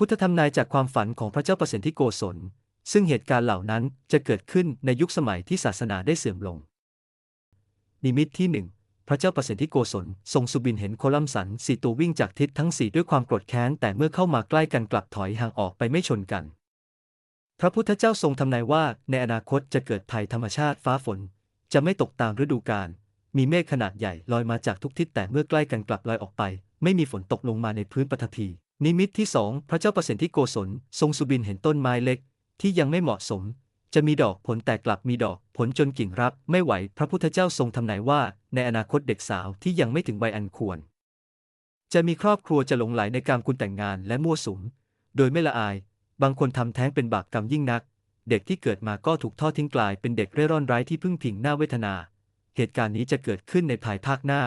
พุทธธรรมนายจากความฝันของพระเจ้าประสิทธิโกศล ซึ่งเหตุการณ์เหล่านั้นจะเกิดขึ้นในยุคสมัยที่ศาสนาได้เสื่อมลง นิมิตที่หนึ่งพระเจ้าประสิทธิโกศลทรงสุบินเห็นโคลัมสันสี่ตัววิ่งจากทิศทั้งสี่ด้วยความโกรธแค้น แต่เมื่อเข้ามาใกล้กันกลับถอยห่างออกไปไม่ชนกัน พระพุทธเจ้าทรงทำนายว่าในอนาคตจะเกิดภัยธรรมชาติฟ้าฝน จะไม่ตกตามฤดูกาลมีเมฆขนาดใหญ่ลอยมาจากทุกทิศแต่เมื่อใกล้กันกลับลอยออกไป ไม่มีฝนตกลงมาในพื้นปฐพี นิมิตที่สองพระเจ้าประสิทธิโกศลทรงสุบินเห็นต้นไม้เล็ก ที่ยังไม่เหมาะสม จะมีดอกผลแต่กลับมีดอกผลจนกิ่งรับไม่ไหว พระพุทธเจ้าทรงทำนายว่า ในอนาคตเด็กสาวที่ยังไม่ถึงวัยอันควร จะมีครอบครัวจะหลงไหลในการคุณแต่งงานและมั่วสุม โดยไม่ละอาย บางคนทำแท้งเป็นบาปกรรมยิ่งนัก เด็กที่เกิดมาก็ถูกทอดทิ้งกลายเป็นเด็กเร่ร่อนไร้ที่พึ่งพิงหน้าเวทนา เหตุการณ์นี้จะเกิดขึ้นในภายภาคหน้า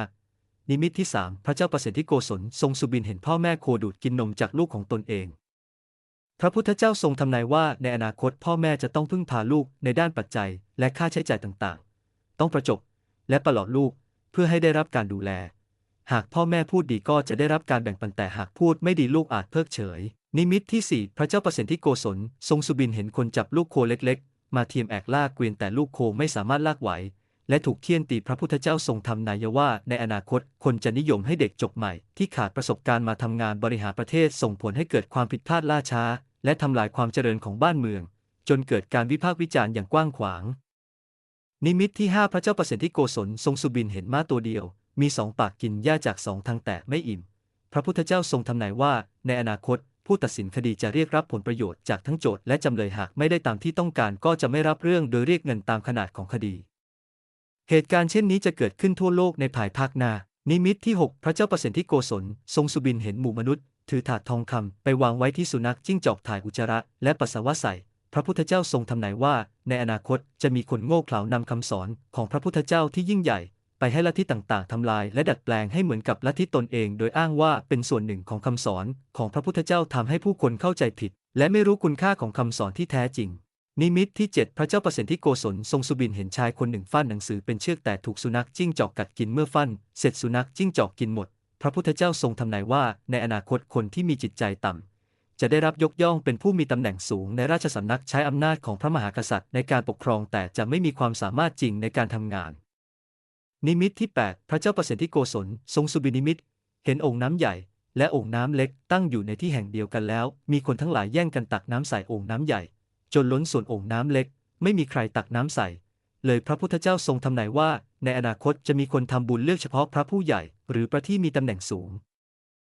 นิมิตที่สามพระเจ้าประสิทธิโกศลทรงสุบินเห็นพ่อแม่โคดูดกินนมจากลูกของตนเอง พระพุทธเจ้าทรงทำนายว่าในอนาคตพ่อแม่จะต้องพึ่งพาลูกในด้านปัจจัยและค่าใช้จ่ายต่างๆ ต้องประจบและประหลอดลูกเพื่อให้ได้รับการดูแล หากพ่อแม่พูดดีก็จะได้รับการแบ่งปันแต่หากพูดไม่ดีลูกอาจเพิกเฉย นิมิตที่สี่พระเจ้าประสิทธิโกศลทรงสุบินเห็นคนจับลูกโคเล็ก ๆ มาเทียมแอกลากเกวียนแต่ลูกโคไม่สามารถลากไหว และถูกเคี่ยนตีพระพุทธเจ้าทรงทำนายว่า ในอนาคตคนจะนิยมให้เด็กจบใหม่ ที่ขาดประสบการณ์มาทำงานบริหารประเทศส่งผลให้เกิดความผิดพลาดล่าช้า และทำลายความเจริญของบ้านเมือง จนเกิดการวิพากษ์วิจารณ์อย่างกว้างขวาง นิมิตที่ 5 พระเจ้าประสิทธิโกศลทรงสุบินเห็นม้าตัวเดียว มีสองปากกินหญ้าจากสองทางแต่ไม่อิ่ม พระพุทธเจ้าทรงทำนายว่า ในอนาคตผู้ตัดสินคดีจะเรียกรับผลประโยชน์จากทั้งโจทย์และจำเลยหากไม่ได้ตามที่ต้องการก็จะไม่รับเรื่องโดยเรียกเงินตามขนาดของคดี เหตุการณ์เช่นนี้จะเกิดขึ้นทั่วโลกในภายภาคหน้า นิมิตที่ 6 พระเจ้าประสิทธิโกศล ทรงสุบินเห็นหมู่มนุษย์ ถือถาดทองคำไปวางไว้ที่สุนัขจิ้งจอกถ่ายอุจจาระ และปัสสาวะใส่ พระพุทธเจ้าทรงทำนายว่า ในอนาคตจะมีคนโง่เขลานำคำสอนของพระพุทธเจ้าที่ยิ่งใหญ่ ไปให้ลัทธิต่างๆทำลายและดัดแปลงให้เหมือนกับลัทธิตนเอง โดยอ้างว่าเป็นส่วนหนึ่งของคำสอนของพระพุทธเจ้าทำให้ผู้คนเข้าใจผิด และไม่รู้คุณค่าของคำสอนที่แท้จริง นิมิตที่ 7 พระเจ้าประสิทธิโกศลทรงสุบินเห็นชายคนหนึ่งฟันหนังสือเป็นเชือกแต่ถูกสุนัขจิ้งจอกกัดกินเมื่อฟันเสร็จสุนัขจิ้งจอกกินหมด พระพุทธเจ้าทรงทำนายว่า ในอนาคตคนที่มีจิตใจต่ำ จะได้รับยกย่องเป็นผู้มีตำแหน่งสูงในราชสำนักใช้อำนาจของพระมหากษัตริย์ในการปกครองแต่จะไม่มีความสามารถจริงในการทำงาน นิมิตที่ 8 พระเจ้าประสิทธิโกศลทรงสุบินิมิต เห็นองค์น้ำใหญ่และองค์น้ำเล็กตั้งอยู่ในที่แห่งเดียวกันแล้ว มีคนทั้งหลายแย่งกันตักน้ำใส่องค์น้ำใหญ่ จนล้นส่วนโอ่งน้ำเล็ก ไม่มีใครตักน้ำใส่ เลยพระพุทธเจ้าทรงทำนายว่า ในอนาคตจะมีคนทำบุญเลือกเฉพาะพระผู้ใหญ่ หรือพระที่มีตำแหน่งสูง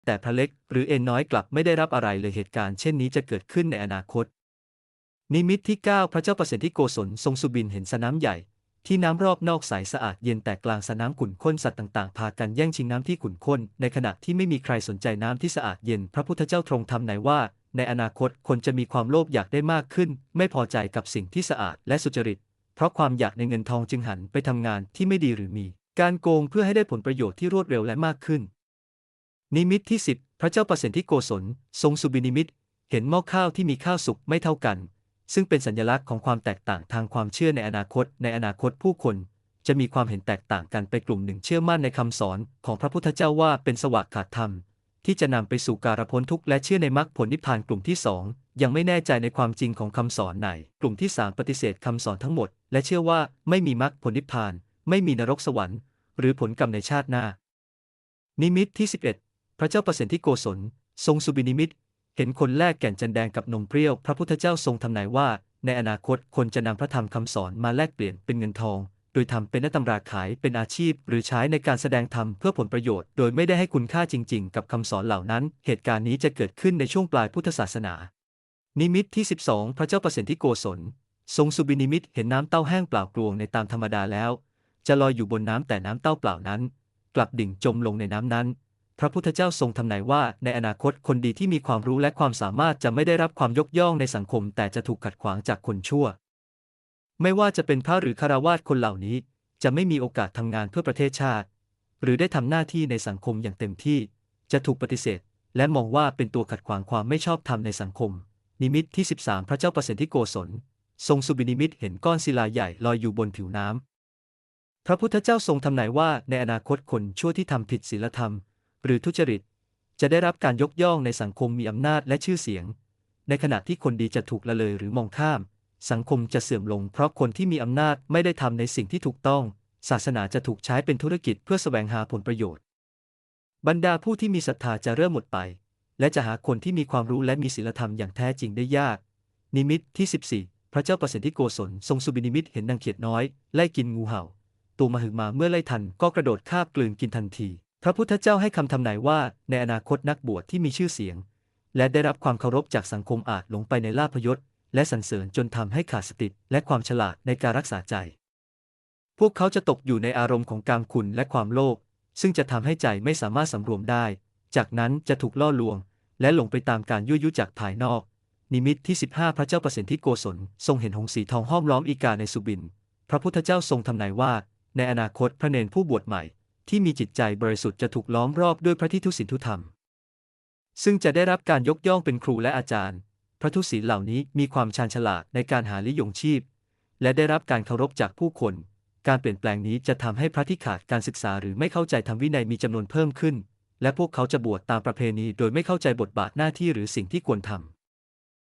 แต่พระเล็กหรือเอ็นน้อยกลับไม่ได้รับอะไรเลยเหตุการณ์เช่นนี้จะเกิดขึ้นในอนาคต นิมิตที่ 9 พระเจ้าประสิทธิโกศลทรงสุบินเห็นสน้ำใหญ่ที่น้ำรอบนอกใสสะอาดเย็นแต่กลางสระน้ำขุ่นข้นสัตว์ต่างๆ พากันแย่งชิงน้ำที่ขุ่นข้น ในขณะที่ไม่มีใครสนใจน้ำที่สะอาดเย็น พระพุทธเจ้าทรงทำนายว่า ในอนาคตคนจะมีความโลภอยากได้มากขึ้น ไม่พอใจกับสิ่งที่สะอาดและสุจริต เพราะความอยากในเงินทองจึงหันไปทำงานที่ไม่ดีหรือมี การโกงเพื่อให้ได้ผลประโยชน์ที่รวดเร็วและมากขึ้น นิมิตที่ 10 พระเจ้าประสิทธิโกศล ทรงสุบินิมิต เห็นหม้อข้าวที่มีข้าวสุกไม่เท่ากัน ซึ่งเป็นสัญลักษณ์ของความแตกต่างทางความเชื่อในอนาคต ในอนาคตผู้คนจะมีความเห็นแตกต่างกันไปกลุ่มหนึ่งเชื่อมั่นในคำสอนของพระพุทธเจ้าว่าเป็นสวากขาดธรรม ที่จะนำไปสู่การพ้นทุกข์และเชื่อในมรรคผลนิพพานกลุ่มที่สองยังไม่แน่ใจในความจริงของคำสอนไหน กลุ่มที่สามปฏิเสธคำสอนทั้งหมด และเชื่อว่าไม่มีมรรคผลนิพพาน ไม่มีนรกสวรรค์ หรือผลกรรมในชาติหน้า นิมิตที่ 11 พระเจ้าประสิทธิโกศล ทรงสุบินิมิต เห็นคนแลกแก่นจันแดงกับนมเปรี้ยว พระพุทธเจ้าทรงทำนายว่า ในอนาคตคนจะนำพระธรรมคำสอนมาแลกเปลี่ยนเป็นเงินทอง โดยทำเป็นนักตำราขายเป็นอาชีพ หรือใช้ในการแสดงธรรมเพื่อผลประโยชน์ โดยไม่ได้ให้คุณค่าจริง ๆ กับคำสอนเหล่านั้น เหตุการณ์นี้จะเกิดขึ้นในช่วงปลายพุทธศาสนา นิมิตที่ 12 พระเจ้าประสิทธิโกศล ทรงสุบินิมิตเห็นน้ำเต้าแห้งเปล่ากรวงในตามธรรมดาแล้ว จะลอยอยู่บนน้ำแต่น้ำเต้าเปล่านั้น กลับดิ่งจมลงในน้ำนั้นพระพุทธเจ้าทรงทำนายว่าในอนาคตคนดีที่มีความรู้และความสามารถจะไม่ได้รับความยกย่องในสังคม แต่จะถูกขัดขวางจากคนชั่ว ไม่ว่าจะเป็นพระหรือคารวาสคนเหล่านี้ จะไม่มีโอกาสทำงานเพื่อประเทศชาติ หรือได้ทำหน้าที่ในสังคมอย่างเต็มที่ จะถูกปฏิเสธ และมองว่าเป็นตัวขัดขวางความไม่ชอบธรรมในสังคม นิมิตที่ 13 พระเจ้าประสิทธิโกศล ทรงสุบินิมิตเห็นก้อนศิลาใหญ่ลอยอยู่บนผิวน้ำพระพุทธเจ้าทรงทำนายว่าในอนาคตคนชั่วที่ทำผิดศีลธรรม หรือทุจริต จะได้รับการยกย่องในสังคมมีอำนาจและชื่อเสียง ในขณะที่คนดีจะถูกละเลยหรือมองข้าม สังคมจะเสื่อมลงเพราะคนที่มีอำนาจไม่ได้ทำในสิ่งที่ถูกต้อง ศาสนาจะถูกใช้เป็นธุรกิจเพื่อแสวงหาผลประโยชน์ บรรดาผู้ที่มีศรัทธาจะเริ่มหมดไป และจะหาคนที่มีความรู้และมีศีลธรรมอย่างแท้จริงได้ยาก นิมิตที่ 14 พระเจ้าประสิทธิโกศลทรงสุบินิมิตเห็นนางเขียดน้อย ไล่กินงูเห่า ตัวมหึมาเมื่อไล่ทันก็กระโดดคาบกลืนกินทันที พระพุทธเจ้าให้คำทำนายว่าในอนาคตนักบวชที่มีชื่อเสียง และได้รับความเคารพจากสังคมอาจหลงไปในลาภยศ และสรรเสริญจนทำให้ขาดสติและความฉลาดในการรักษาใจ พวกเขาจะตกอยู่ในอารมณ์ของกามคุณและความโลภซึ่งจะทำให้ใจไม่สามารถสำรวมได้ จากนั้นจะถูกล่อลวง และหลงไปตามการยั่วยุจากภายนอก นิมิตที่ 15 พระเจ้าประสิทธิโกศลทรงเห็นหงส์สีทองห้อมล้อมอีกาในสุบิน พระพุทธเจ้าทรงทำนายว่า ในอนาคตพระเนรผู้บวชใหม่ ที่มีจิตใจบริสุทธิ์จะถูกล้อมรอบด้วยพระทิทุศิลทุธรรม ซึ่งจะได้รับการยกย่องเป็นครูและอาจารย์ พระทุศีเหล่านี้มีความชาญฉลาดในการหาลิยงชีพ และได้รับการเคารพจากผู้คน การเปลี่ยนแปลงนี้จะทำให้พระที่ขาดการศึกษาหรือไม่เข้าใจธรรมวินัยมีจำนวนเพิ่มขึ้น และพวกเขาจะบวชตามประเพณีโดยไม่เข้าใจบทบาทหน้าที่หรือสิ่งที่ควรทำ